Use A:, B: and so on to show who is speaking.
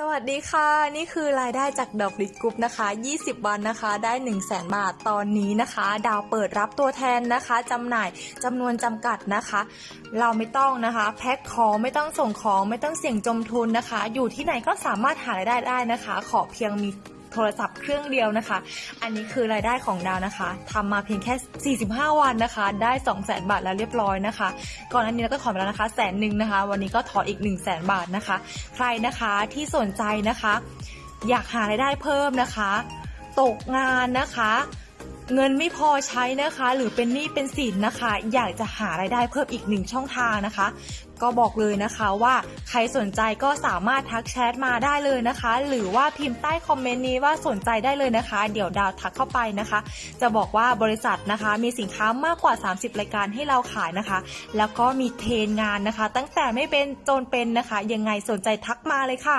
A: สวัสดีค่ะ นี่คือรายได้จากดอกลิกกรุ๊ปนะคะ 20 วันนะคะ ได้ 1 0 0 0 0แบาทตอนนี้นะคะ ดาวเปิดรับตัวแทนนะคะจำหน่ายจำนวนจำกัดนะคะ เราไม่ต้องนะคะ แพ็คของไม่ต้องส่งของไม่ต้องเสี่ยงจมทุนนะคะ อยู่ที่ไหนก็สามารถหารายได้ได้นะคะ ขอเพียงมี โทรศัพท์เครื่องเดียวนะคะ อันนี้คือรายได้ของดาวนะคะทำมาเพียงแค่ 45 วันนะคะ ได้ 2 0 0 0 0 0 บาทแล้วเรียบร้อยนะคะ ก่อนหน้านี้เราก็ถอนไปแล้วนะคะแสนหนึ่งนะคะ วันนี้ก็ถอนอีก 1 0 0 0 0แบาทนะคะ ใครนะคะที่สนใจนะคะ อยากหารายได้เพิ่มนะคะ ตกงานนะคะ เงินไม่พอใช้นะคะ หรือเป็นหนี้เป็นสินนะคะ อยากจะหารายได้เพิ่มอีกหนึ่งช่องทางนะคะ ก็บอกเลยนะคะว่าใครสนใจก็สามารถทักแชทมาได้เลยนะคะ หรือว่าพิมพ์ใต้คอมเมนต์นี้ว่าสนใจได้เลยนะคะ เดี๋ยวดาวทักเข้าไปนะคะ จะบอกว่าบริษัทนะคะ มีสินค้ามากกว่า 30 รายการให้เราขายนะคะ แล้วก็มีเทรนงานนะคะ ตั้งแต่ไม่เป็นจนเป็นนะคะ ยังไงสนใจทักมาเลยค่ะ